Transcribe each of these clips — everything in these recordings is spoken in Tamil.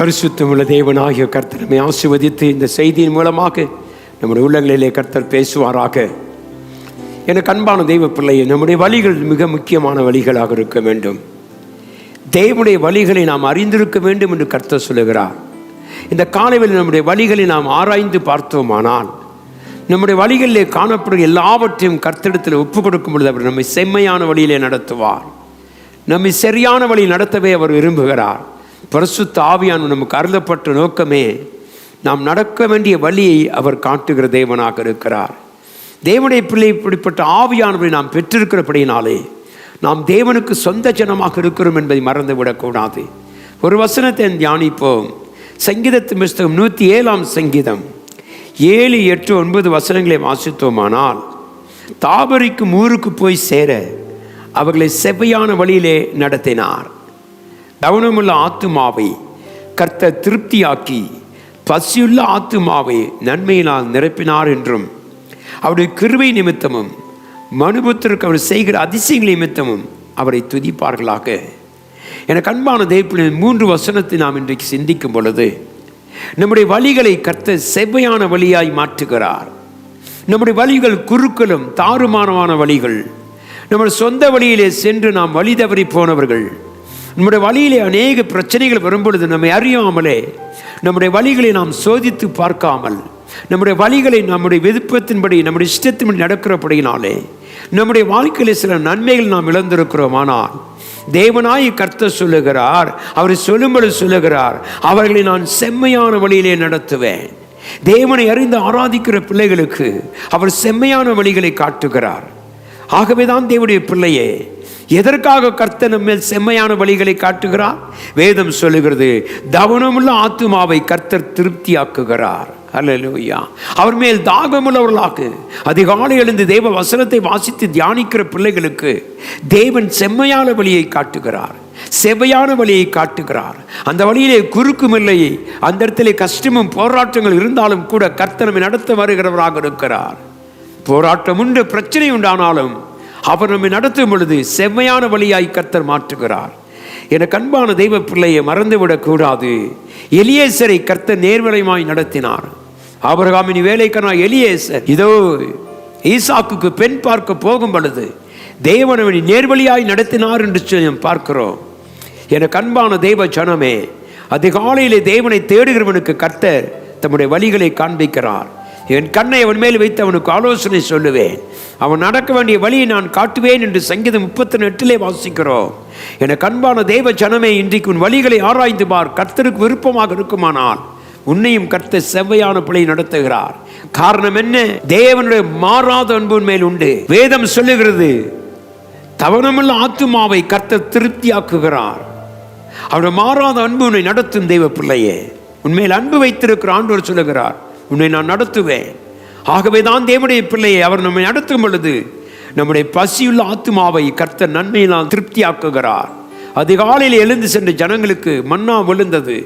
பரிசுத்தமுள்ள தேவன் கர்த்தர் நம்மை ஆசிர்வதித்து இந்த செய்தியின் மூலமாக நம்முடைய உள்ளங்களிலே கர்த்தர் பேசுவாராக. எனக்கு அன்பான தெய்வ பிள்ளையை நம்முடைய வழிகள் மிக முக்கியமான வழிகளாக இருக்க வேண்டும். தேவனுடைய வழிகளை நாம் அறிந்திருக்க வேண்டும் என்று கர்த்தர் சொல்லுகிறார். இந்த காலையில் நம்முடைய வழிகளை நாம் ஆராய்ந்து பார்த்தோமானால் நம்முடைய வழிகளிலே காணப்படும் எல்லாவற்றையும் கர்த்தடத்தில் ஒப்பு கொடுக்கும் பொழுது அவர் நம்மை செம்மையான வழியிலே நடத்துவார். நம்மை சரியான வழி நடத்தவே அவர் விரும்புகிறார். பரிசு தாவியான் நமக்கு அருளப்பட்ட நோக்கமே நாம் நடக்க வேண்டிய வழியை அவர் காட்டுகிற தேவனாக இருக்கிறார். தேவனுடைய பிள்ளை இப்படிப்பட்ட ஆவியானவரை நாம் பெற்றிருக்கிறபடியினாலே நாம் தேவனுக்கு சொந்த ஜனமாக இருக்கிறோம் என்பதை மறந்துவிடக்கூடாது. ஒரு வசனத்தை தியானிப்போம். சங்கீதத்து புஸ்தகம் நூற்றி ஏழாம் சங்கீதம். ஏழு எட்டு ஒன்பது வசனங்களை வாசித்தோமானால் தாபரிக்கும் ஊருக்கு போய் சேர அவர்களை செவ்வையான வழியிலே நடத்தினார். கவனமுள்ள ஆத்துமாவை கர்த்த திருப்தியாக்கி பசியுள்ள ஆத்துமாவை நன்மையினால் நிரப்பினார் என்றும் அவருடைய கிருவை நிமித்தமும் மனுபுத்திற்கு அவர் செய்கிற அதிசயங்கள் நிமித்தமும் அவரை துதிப்பார்களாக. எனக்கு கண்பான தேவப்பிள்ளையின் மூன்று வசனத்தை நாம் இன்றைக்கு சிந்திக்கும் பொழுது நம்முடைய வழிகளை கர்த்த செவ்வையான வழியாய் மாற்றுகிறார். நம்முடைய வழிகள் குறுக்களும் தாறுமானமான வழிகள் நம்முடைய சொந்த வழியிலே சென்று நாம் வழி தவறி போனவர்கள் நம்முடைய வழியிலே அநேக பிரச்சனைகள் வரும்பொழுது நம்மை அறியாமலே நம்முடைய வழிகளை நாம் சோதித்து பார்க்காமல் நம்முடைய வழிகளை நம்முடைய விருப்பத்தின்படி நம்முடைய இஷ்டத்தின்படி நடக்கிறபடியினாலே நம்முடைய வாழ்க்கையில் சில நன்மைகள் நாம் இழந்திருக்கிறோம் ஆனால் தேவனாய் கர்த்த சொல்லுகிறார் அவர் சொல்லும்படி சொல்லுகிறார் அவர்களை நான் செம்மையான வழியிலே நடத்துவேன். தேவனை அறிந்து ஆராதிக்கிற பிள்ளைகளுக்கு அவர் செம்மையான வழிகளை காட்டுகிறார். ஆகவே தான் தேவனுடைய பிள்ளையே எதற்காக கர்த்தன் மேல் செம்மையான வழிகளை காட்டுகிறார்? வேதம் சொல்லுகிறது தவனமுள்ள ஆத்துமாவை கர்த்தர் திருப்தியாக்குகிறார். அல்லா அவர் மேல் தாகமுள்ளவர்களாக்கு. அதிகாலை எழுந்து தேவ வசனத்தை வாசித்து தியானிக்கிற பிள்ளைகளுக்கு தேவன் செம்மையான வழியை காட்டுகிறார். செவ்வையான வழியை காட்டுகிறார். அந்த வழியிலே குறுக்கும் இல்லை அந்த இடத்திலே கஷ்டமும் போராட்டங்கள் இருந்தாலும் கூட கர்த்தனமை நடத்த வருகிறவராக இருக்கிறார். போராட்டம் உண்டு பிரச்சனை உண்டானாலும் அவர் நம்மை நடத்தும் பொழுது செம்மையான வழியாய் கர்த்தர் மாற்றுகிறார். எனக்கு அன்பான தெய்வ பிள்ளையை மறந்துவிடக்கூடாது எலியேசரை கர்த்தர் நேர்வலைமாய் நடத்தினார். ஆபிரகாமின் வேலைக்கான எலியேசர் இதோ ஈசாக்குக்கு பெண் பார்க்க போகும் பொழுது தேவன் அவனை நேர்வழியாய் நடத்தினார் என்று பார்க்கிறோம். எனக்கு அன்பான தெய்வ ஜனமே அதிகாலையிலே தேவனை தேடுகிறவனுக்கு கர்த்தர் தம்முடைய வழிகளை காண்பிக்கிறார். என் கண்ணை அவன் மேல் வைத்து அவனுக்கு ஆலோசனை சொல்லுவேன். அவன் நடக்க வேண்டிய வழியை நான் காட்டுவேன் என்று சங்கீதம் முப்பத்தி எட்டிலே வாசிக்கிறோம். என கண்பான தெய்வ ஜனமே இன்றைக்கு உன் வழிகளை ஆராய்ந்து பார். கர்த்தருக்கு விருப்பமாக இருக்குமானால் உன்னையும் கர்த்த செவ்வையான பிழை நடத்துகிறார். காரணம் என்ன? தேவனுடைய மாறாத அன்பின் மேல் உண்டு. வேதம் சொல்லுகிறது தவணமுள்ள ஆத்துமாவை கர்த்த திருப்தியாக்குகிறார். அவருடைய மாறாத அன்பு உன்னை நடத்தும் தெய்வ பிள்ளையே. உண்மையில் அன்பு வைத்திருக்கிற ஆண்டவர் சொல்லுகிறார். உன்னை நான் நடத்துவேன். ஆகவே தான் தேவனுடைய பிள்ளையை அவர் நம்மை நடத்தும் பொழுது நம்முடைய பசியுள்ள ஆத்துமாவை கர்த்த நன்மையினால் திருப்தியாக்குகிறார். அதிகாலையில் எழுந்து சென்ற ஜனங்களுக்கு மன்னா விழுந்தது.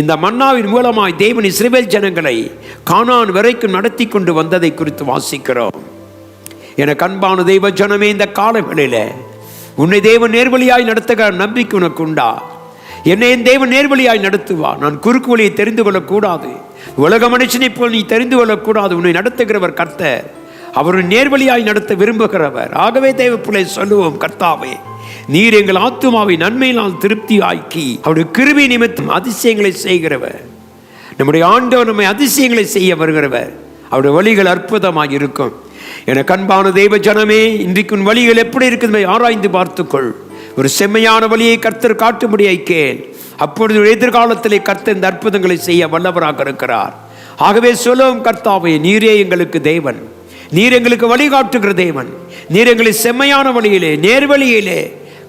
இந்த மன்னாவின் மூலமாய் தேவன் இஸ்ரேல் ஜனங்களை காணான் வரைக்கும் நடத்தி கொண்டு வந்ததை குறித்து வாசிக்கிறோம். என கண்பான தெய்வ ஜனமே இந்த காலங்களில் உன்னை தேவன் நேர்வழியாய் நடத்துகிற நம்பிக்கை உனக்கு உண்டா? என்னை என் தேவன் நேர்வழியாய் நடத்துவா நான் குறுக்கு வழியை தெரிந்து கொள்ளக்கூடாது. உலக மனுஷனை போல் நீ தெரிந்து கொள்ளக்கூடாது. உன்னை நடத்துகிறவர் கர்த்தர். அவர் நேர்வழியாய் நடத்த விரும்புகிறவர். ஆகவே தேவ பிள்ளை சொல்லுவோம் கர்த்தாவே நீர் எங்கள் ஆத்துமாவை நன்மையினால் திருப்தி ஆக்கி அவருடைய கிருவி நிமித்தம் அதிசயங்களை செய்கிறவர். நம்முடைய ஆண்டவர் நம்மை அதிசயங்களை செய்ய வருகிறவர். அவருடைய வழிகள் அற்புதமாக இருக்கும். என கண்பான தெய்வ ஜனமே இன்றைக்கு வழிகள் எப்படி இருக்குது ஆராய்ந்து பார்த்துக்கொள். ஒரு செம்மையான வழியை கர்த்தர் காட்டும்படியை கேள் அப்பொழுது எதிர்காலத்திலே கர்த்தர் இந்த அற்புதங்களை செய்ய வல்லவராக இருக்கிறார். ஆகவே சொல்லும் கர்த்தாவே நீரே எங்களுக்கு தேவன். நீர் எங்களுக்கு வழிகாட்டுகிற தேவன். நீர் எங்களை செம்மையான வழியிலே நேர்வழியிலே.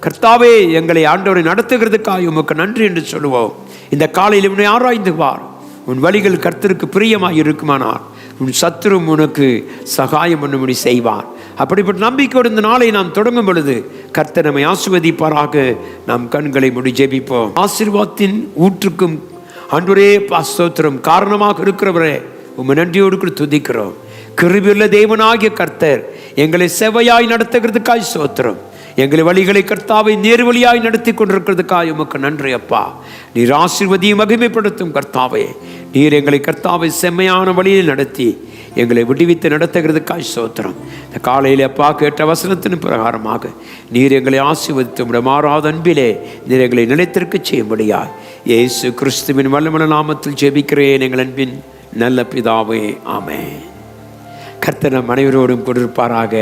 கர்த்தாவே எங்களை ஆண்டவரை நடத்துகிறதுக்காக உமக்கு நன்றி என்று சொல்லுவோம். இந்த காலையில் உன்னை ஆராய்ந்து பார் உன் வழிகள் கர்த்தருக்கு பிரியமாக இருக்குமானால் உன் சத்துரும் உனக்கு சகாயம் பண்ணும்படி செய்வார். அப்படிப்பட்ட நம்பிக்கையோடு இந்த நாளை நாம் தொடங்கும் பொழுது கர்த்தர் நம்மை ஆசிர்வதிப்பாராக. நாம் கண்களை முடி ஜெபிப்போம். ஆசிர்வாதத்தின் ஊற்றுக்கும் அன்றுரே ஸ்தோத்திரம் காரணமாக இருக்கிறவரே உம்மை நன்றியோடு கூட துதிக்கிறோம். கிருபியுள்ள தேவனாகிய கர்த்தர் எங்களை செவ்வையாய் நடத்துகிறதுக்காய் சோத்திரம் எங்களை வழிகளை கர்த்தாவை நேர்வழியாய் நடத்தி கொண்டிருக்கிறதுக்காக உமக்கு நன்றி அப்பா. நீர் ஆசிர்வதியும் மகிமைப்படுத்தும் கர்த்தாவே. நீர் எங்களை கர்த்தாவை செம்மையான வழியில் நடத்தி எங்களை விடுவித்து நடத்துகிறதுக்காய் சோத்திரம் இந்த காலையில் அப்பா கேட்ட வசனத்தின் பிரகாரமாக நீர் எங்களை ஆசீர்வதித்து விட மாறாத அன்பிலே நீர் எங்களை நிலைத்திருக்க செய்யும்படியாய். இயேசு கிறிஸ்துவின் வல்லமன நாமத்தில் ஜெபிக்கிறேன் எங்கள் அன்பின் நல்ல பிதாவே. ஆமே கர்த்தன மனைவரோடும் அனைவரோடும் கொடுப்பாராக